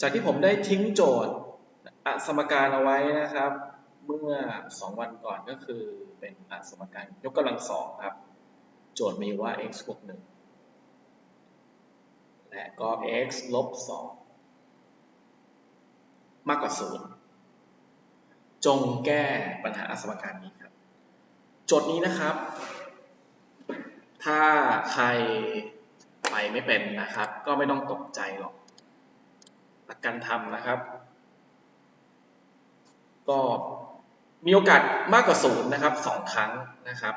จากที่ผมได้ทิ้งโจทย์อสมการเอาไว้นะครับ เมื่อสองวันก่อนก็คือเป็นอสมการยกกำลังสองครับ โจทย์มีว่า x บวกหนึ่งและก็ x ลบสองมากกว่าศูนย์จงแก้ปัญหาอสมการนี้ครับ โจทย์นี้นะครับ ถ้าใครไปไม่เป็นนะครับ ก็ไม่ต้องตกใจหรอก หลักการทำนะครับ ก็มีโอกาสมากกว่าศูนย์นะครับสองครั้งนะครับ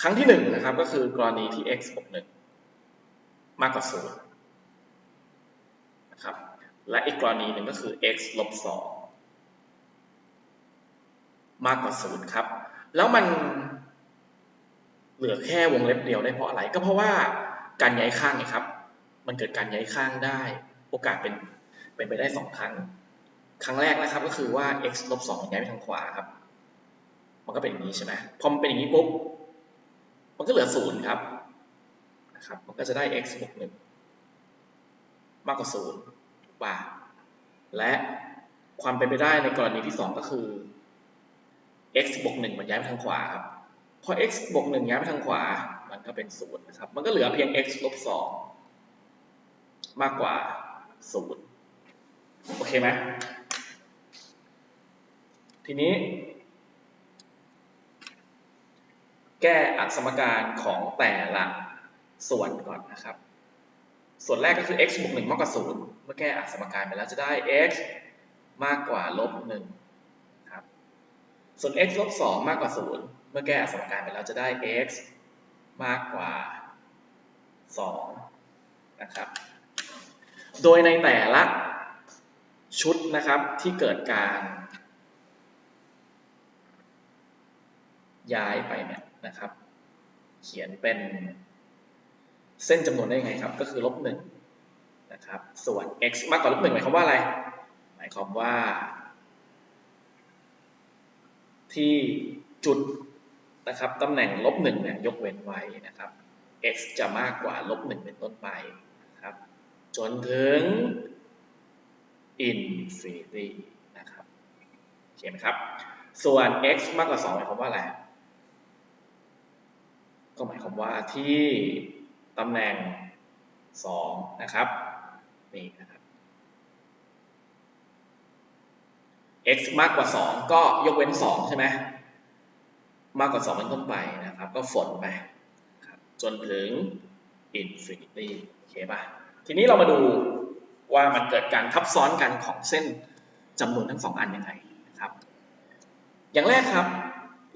ครั้งที่หนึ่งนะครับก็คือกรณีที่ x บวกหนึ่งมากกว่าศูนย์นะครับ และอีกกรณีหนึ่งก็คือ x ลบสองมากกว่าศูนย์ครับ แล้วมันเหลือแค่วงเล็บเดียวได้เพราะอะไร ก็เพราะว่าการย้ายข้างไงครับ มันเกิดการย้ายข้างได้ โอกาสเป็นเป็นไปได้สองครั้ง ครั้งแรกนะครับก็คือว่า x ลบสองย้ายไปทางขวาครับ มันก็เป็นอย่างนี้ใช่ไหมพอมันเป็นอย่างนี้ปุ๊บ มันก็เหลือศูนย์ครับนะครับ มันก็จะได้ x บวกหนึ่งมากกว่าศูนย์ถูกป่ะและความเป็นไปได้ในกรณีที่สองก็คือ x บวกหนึ่งมันย้ายไปทางขวาครับ พอ x บวกหนึ่งย้ายไปทางขวา มันก็เป็นศูนย์นะครับ มันก็เหลือเพียง x ลบสองมากกว่า ศูนย์โอเคไหมทีนี้ แก้อักสมการของแต่ละส่วนก่อนนะครับ ส่วนแรกก็คือ x บวกหนึ่งมากกว่าศูนย์เมื่อแก้อักสมการไปแล้วจะได้ x มากกว่าลบหนึ่งครับ ส่วน x ลบสองมากกว่าศูนย์เมื่อแก้อักสมการไปแล้วจะได้ x มากกว่าสองนะครับ โดยในแต่ละชุดนะครับที่เกิดการย้ายไปเนี่ยนะครับ เขียนเป็นเส้นจำนวนได้ยังไงครับ ก็คือลบหนึ่งนะครับ ส่วน x มากกว่าลบหนึ่งหมายความว่าอะไร หมายความว่า ที่จุดนะครับตำแหน่งลบหนึ่งเนี่ยยกเว้นไว้นะครับ x จะมากกว่าลบหนึ่งเป็นต้นไป จนถึง infinity นะครับเคไหมครับ ส่วน x มากกว่า 2 หมายความว่าอะไร ก็หมายความว่าที่ตำแหน่ง 2 นะครับนี่นะครับ x มากกว่า 2 ก็ยกเว้น 2 ใช่ไหมมากกว่า 2 เป็นต้นไปนะครับ ก็ฝนไป จนถึง infinity โอเคป่ะ ทีนี้เรามาดูว่ามันเกิดการทับซ้อนกันของเส้นจำนวนทั้งสองอันยังไงนะครับ อย่างแรกครับ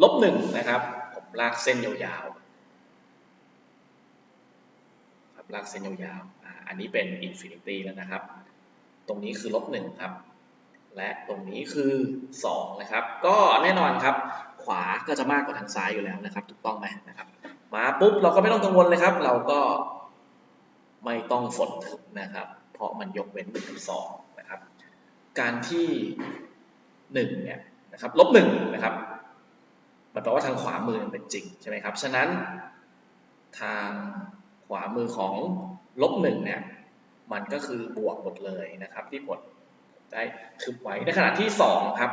ลบหนึ่งนะครับ ผมลากเส้นยาวๆครับลากเส้นยาวๆอันนี้เป็นอินฟินิตี้แล้วนะครับ ตรงนี้คือลบหนึ่งครับ และตรงนี้คือสองนะครับ ก็แน่นอนครับ ขวาก็จะมากกว่าทางซ้ายอยู่แล้วนะครับ ถูกต้องไหมนะครับ มาปุ๊บเราก็ไม่ต้องกังวลเลยครับ เราก็ ไม่ต้องฝนทึบนะครับ เพราะมันยกเว้นหนึ่งกับสองนะครับ การที่หนึ่งเนี่ยนะครับลบหนึ่งนะครับ มันแปลว่าทางขวามือเป็นจริงใช่ไหมครับ ฉะนั้นทางขวามือของลบหนึ่งเนี่ย มันก็คือบวกหมดเลยนะครับ ที่ผลได้คึบไว้ ในขณะที่สองครับ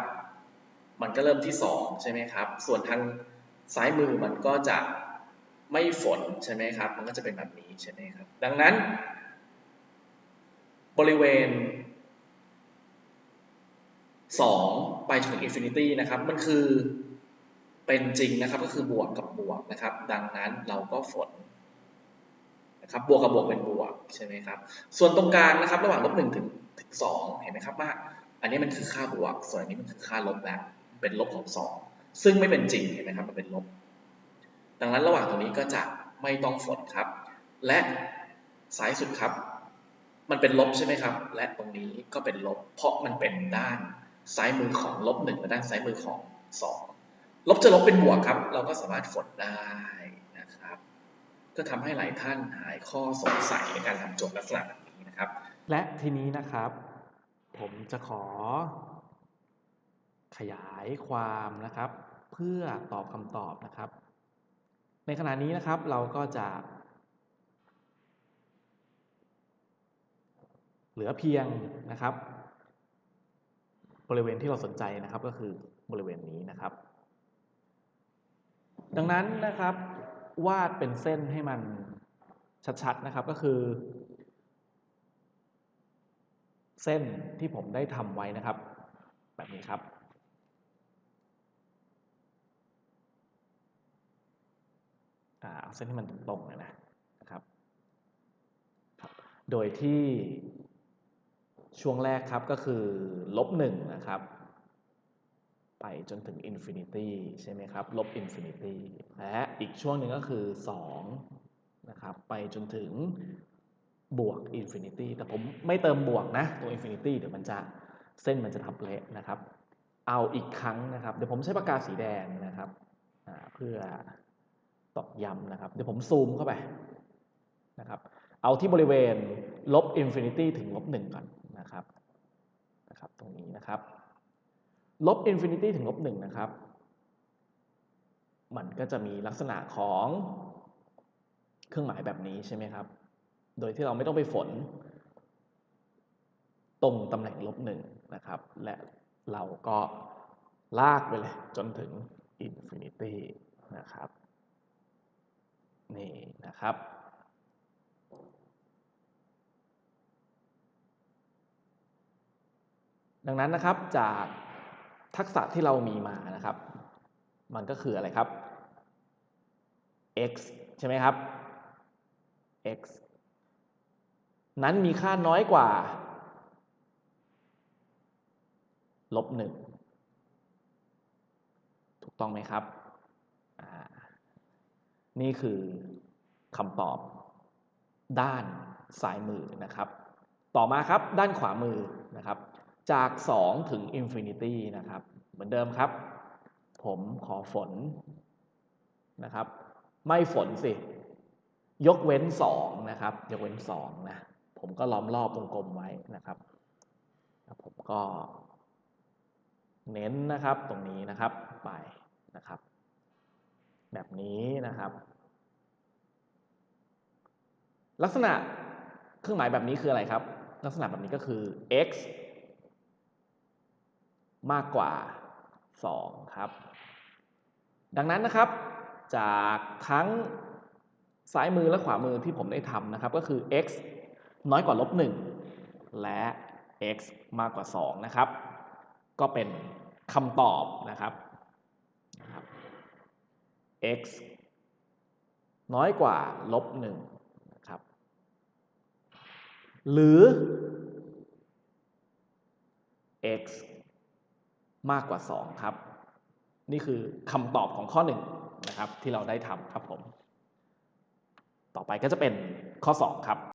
มันก็เริ่มที่สองใช่ไหมครับ ส่วนทางซ้ายมือมันก็จะ ไม่ฝนใช่ไหมครับ มันก็จะเป็นแบบนี้ใช่ไหมครับ ดังนั้น บริเวณ 2 ไปถึงอินฟินิตี้นะครับ มันคือเป็นจริงนะครับ ก็คือบวกกับบวกนะครับ ดังนั้นเราก็ฝนนะครับ บวกกับบวกเป็นบวกใช่ไหมครับ ส่วนตรงกลางนะครับ ระหว่างลบหนึ่งถึงถึงสองเห็นไหมครับว่าอันนี้มันคือค่าบวก ส่วนอันนี้มันคือค่าลบแล้วเป็นลบของสองซึ่งไม่เป็นจริงเห็นไหมครับ มันเป็นลบ ดังนั้นระหว่างตรงนี้ก็จะไม่ต้องฝนครับ และซ้ายสุดครับ มันเป็นลบใช่ไหมครับ และตรงนี้ก็เป็นลบ เพราะมันเป็นด้านซ้ายมือของลบหนึ่งและด้านซ้ายมือของสองลบจะลบเป็นบวกครับ เราก็สามารถฝนได้นะครับ ก็ทำให้หลายท่านหายข้อสงสัยในการทำโจทย์ลักษณะแบบนี้นะครับ และทีนี้นะครับ ผมจะขอ ขยายความนะครับ เพื่อตอบคำตอบนะครับ ในขณะนี้นะครับเราก็จะ เหลือเพียงนะครับ บริเวณที่เราสนใจนะครับก็คือบริเวณนี้นะครับ ดังนั้นนะครับ วาดเป็นเส้นให้มันชัดๆนะครับก็คือ เส้นที่ผมได้ทำไว้นะครับ แบบนี้ครับ อ่า เอาเส้นที่มันตรงๆเลยนะนะครับ โดยที่ช่วงแรกครับก็คือลบหนึ่งนะครับ ไปจนถึงอินฟินิตี้ใช่ไหมครับ ลบอินฟินิตี้และอีกช่วงหนึ่งก็คือ2นะครับไปจนถึงบวกอินฟินิตี้แต่ผมไม่เติมบวกนะตัวอินฟินิตี้เดี๋ยวมันจะเส้นมันจะทับเละนะครับ เอาอีกครั้งนะครับ เดี๋ยวผมใช้ปากกาสีแดงนะครับเพื่อ ตอกย้ำนะครับ เดี๋ยวผมซูมเข้าไปนะครับ เอาที่บริเวณลบอินฟินิตี้ถึงลบหนึ่งก่อนนะครับนะครับ ตรงนี้นะครับ ลบอินฟินิตี้ถึงลบหนึ่งนะครับ มันก็จะมีลักษณะของเครื่องหมายแบบนี้ใช่ไหมครับ โดยที่เราไม่ต้องไปฝน ตรงตำแหน่งลบหนึ่งนะครับ และเราก็ลากไปเลยจนถึงอินฟินิตี้นะครับ นี่นะครับ ดังนั้นนะครับจากทักษะที่เรามีมานะครับ มันก็คืออะไรครับ x ใช่ไหมครับ x นั้นมีค่าน้อยกว่าลบหนึ่งถูกต้องไหมครับ นี่คือคำตอบด้านซ้ายมือนะครับ ต่อมาครับด้านขวามือนะครับ จาก 2 ถึง Infinity นะครับ เหมือนเดิมครับ ผมขอฝนนะครับ ไม่ฝนสิ ยกเว้น 2 นะครับ ยกเว้น 2 นะ ผมก็ล้อมรอบวงกลมไว้นะครับแล้วผมก็เน้นนะครับตรงนี้นะครับไปนะครับ แบบนี้นะครับ ลักษณะเครื่องหมายแบบนี้คืออะไรครับ ลักษณะแบบนี้ก็คือ x มากกว่า 2 ครับ ดังนั้นนะครับ จากทั้งซ้ายมือและขวามือที่ผมได้ทำนะครับ ก็คือ x น้อยกว่าลบ1และ x มากกว่า 2 นะครับ ก็เป็นคำตอบนะครับ x น้อยกว่าลบ1นะครับ หรือ x มากกว่า 2 ครับ นี่คือคำตอบของข้อ 1 นะครับ ที่เราได้ทำครับผม ต่อไปก็จะเป็นข้อ 2 ครับ